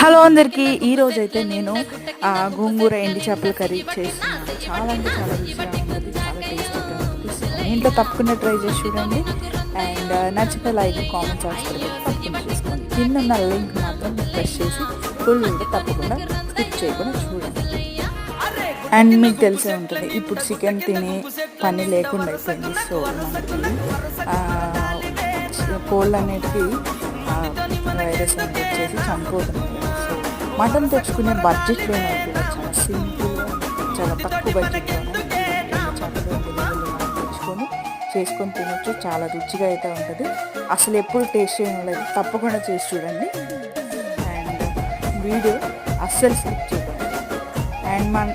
Hello అందరికీ ఈ రోజు అయితే నేను గోంగూర ఎండి చేపల కర్రీ చేస్తున్నాను. చాలా అంటే చాలా రుచిగా ఉంటుంది చాలా టేస్టీగా ఉంటుంది ఇంట్లో తప్పకుండా ట్రై చేసి చూడండి. అండ్ నచ్చితే లైక్ కామెంట్ చేస్తారు తప్పకుండా చేసుకోండి. కింద ఉన్న లింక్ మాత్రం ప్రెస్ చేసి ఫుల్ వీడియో తప్పకుండా స్కిప్ చేయకుండా చూడండి. అండ్ మీకు తెలిసే ఉంటుంది ఇప్పుడు చికెన్ తిని పని లేకుండా అయిపోయింది. సో మనకి కోళ్ళు అనేటివి వైరస్ అనేది వచ్చేసి చనిపోతున్నాయి మటన్ తెచ్చుకునే బడ్జెట్లో కూడా చాలా చాలా తక్కువ బడ్జెట్లోనే తెచ్చుకొని చేసుకొని తినొచ్చు. చాలా రుచిగా అయితే ఉంటుంది. అసలు ఎప్పుడు టేస్ట్ చేయడం లేదు తప్పకుండా చేసి చూడండి. అండ్ వీడియో అస్సలు స్కిప్ చేయండి అండ్ మన